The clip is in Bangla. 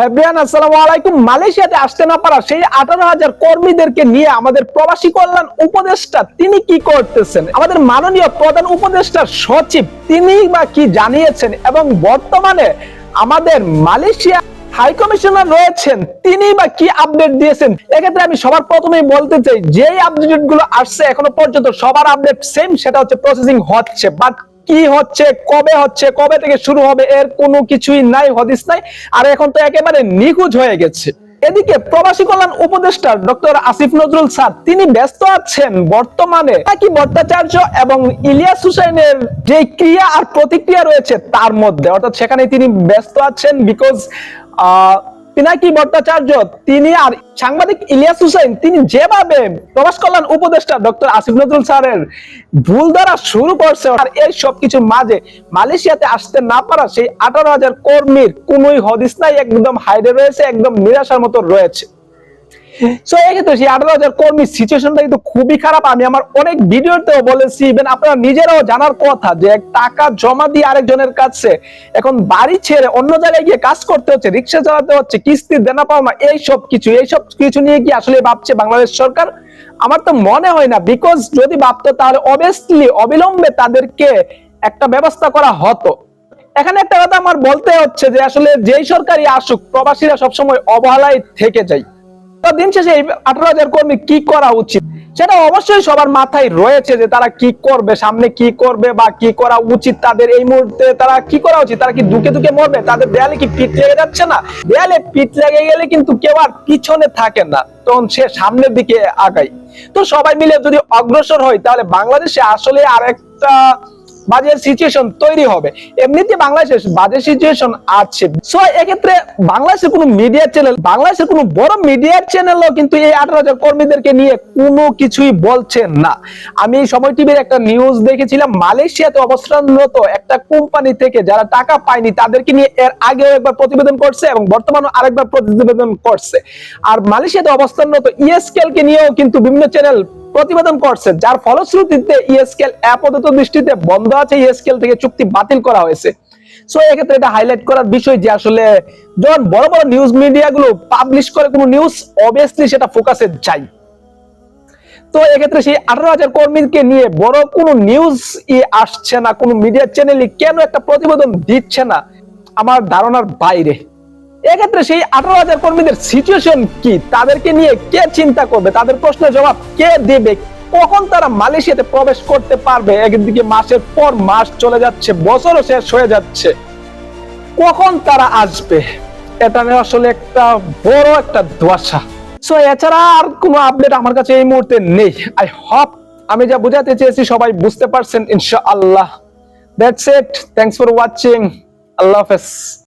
হ্যাভিয়ান আসসালামু আলাইকুম। মালয়েশিয়াতে আসতে না পারা সেই আঠারো হাজার কর্মীদেরকে নিয়ে আমাদের প্রবাসী কল্যাণ উপদেষ্টা তিনি কি করতেছেন? আমাদের মাননীয় প্রধান উপদেষ্টার সচিব তিনি বা কি জানিয়েছেন? এবং বর্তমানে আমাদের মালয়েশিয়া হাই কমিশনার রয়েছেন, তিনি বা কি আপডেট দিয়েছেন? এক্ষেত্রে আমি সবার প্রথমেই বলতে চাই, যেই আপডেটগুলো আসছে এখনও পর্যন্ত সবার আপডেট সেম সেটা হচ্ছে প্রসেসিং হচ্ছে। বাট কি হচ্ছে, কবে হচ্ছে, কবে থেকে শুরু হবে, এর কোনো কিছুই নাই, হদিস নাই। আর এখন তো একেবারে নিখোঁজ হয়ে গেছে। এদিকে প্রবাসী কল্যাণ উপদেষ্টা ডক্টর আসিফ নজরুল স্যার, তিনি ব্যস্ত আছেন বর্তমানে। কি ভট্টাচার্য এবং ইলিয়াস হুসাইনের যে ক্রিয়া আর প্রতিক্রিয়া রয়েছে তার মধ্যে, অর্থাৎ সেখানে তিনি ব্যস্ত আছেন বিকজ পিনাকি ভট্টাচার্য তিনি আর সাংবাদিক ইলিয়াস হুসেন তিনি যেভাবে প্রবাস কল্যাণ উপদেষ্টা ডক্টর আসিফ নজরুল স্যারের ভুল দ্বারা শুরু করছে আর এই সব কিছুর মাঝে মালয়েশিয়াতে আসতে না পারা সেই আঠারো হাজার কর্মীর কোনোই হদিস নাই, একদম হাইডে রয়েছে, একদম নিরাশার মতো রয়েছে। জানার কথা যে টাকা জমা দিয়ে আরেকজনের কাছে এখন বাড়ি ছেড়ে অন্য জায়গায় গিয়ে কাজ করতে হচ্ছে, রিক্সা চালাতে ভাবছে বাংলাদেশ সরকার? আমার তো মনে হয় না বিকজ যদি ভাবতো তাহলে অবভিয়াসলি অবিলম্বে তাদেরকে একটা ব্যবস্থা করা হতো। এখানে একটা কথা আমার বলতে হচ্ছে যে আসলে যেই সরকারি আসুক, প্রবাসীরা সবসময় অবহেলায় থেকে যায়। তো দিন শেষে এই আঠারো হাজার কর্মী কি করা উচিত? সেটা অবশ্যই সবার মাথায় রয়েছে যে তারা কি করবে, সামনে কি করবে বা কি করা উচিত তাদের এই মুহূর্তে তারা কি করা উচিত? তারা কি দুকে দুকে মরবে? তাদের দেয়ালে কি পিঠ লেগে যাচ্ছে না? দেয়ালে পিঠ লেগে গেলে কিন্তু কেউ আর পিছনে থাকে না। তখন সে সামনের দিকে আগায়। তো সবাই মিলে যদি অগ্রসর হয়, তাহলে বাংলাদেশে আসলে আরেকটা বাজে সিচুয়েশন তৈরি হবে। এমনিতে বাংলাদেশে বাজে সিচুয়েশন আছে। সো এক্ষেত্রে বাংলাদেশের কোনো মিডিয়া চ্যানেল বাংলাদেশের কোনো বড় মিডিয়া চ্যানেলও কিন্তু এই আঠারো হাজার কর্মীদেরকে নিয়ে কোনো কিছুই বলছেন না। আমি সময় টিভির একটা নিউজ দেখেছিলাম, মালয়েশিয়াতে অবস্থানরত একটা কোম্পানি থেকে যারা টাকা পায়নি, তাদেরকে নিয়ে এর আগেও একবার প্রতিবেদন করছে এবং বর্তমানে আরেকবার প্রতিবেদন করছে। আর মালয়েশিয়াতে অবস্থানরত ইএসকেল কে নিয়েও কিন্তু বিভিন্ন চ্যানেল প্রতিবেদন করছে যার ফলশ্রুতিতে ইএসকেল আপাতত দৃষ্টিতে বন্ধ আছে ইএসকেল থেকে চুক্তি বাতিল করা হয়েছে। সো এক্ষেত্রে এটা হাইলাইট করার বিষয় যে আসলে যখন বড় বড় নিউজ মিডিয়া গুলো পাবলিশ করে, কোনো নিউজ অবভিয়াসলি সেটা ফোকাসে যায়। তো, এক্ষেত্রে সেই আঠারো হাজার কর্মীকে নিয়ে বড় কোনো নিউজ ই আসছে না, কোনো মিডিয়া চ্যানেলই কেন একটা প্রতিবেদন দিচ্ছে না, আমার ধারণার বাইরে। এক্ষেত্রে সেই আঠারো হাজার কর্মীদের সিচুয়েশন কি? তাদেরকে নিয়ে কে চিন্তা করবে? তাদের প্রশ্নের জবাব কে দেবে? কখন তারা মালয়েশিয়াতে প্রবেশ করতে পারবে? একদিকে মাসের পর মাস চলে যাচ্ছে, বছরও শেষ হয়ে যাচ্ছে। কখন তারা আসবে? এটা নিয়ে আসলে একটা বড় একটা ধোয়াশা সো এছাড়া আর কোনো আপডেট আমার কাছে এই মুহূর্তে নেই। আই হোপ আমি যা বোঝাতে চেয়েছি সবাই বুঝতে পারছেন, ইনশাআল্লাহ। That's it thanks for watching আল্লাহ হাফেজ।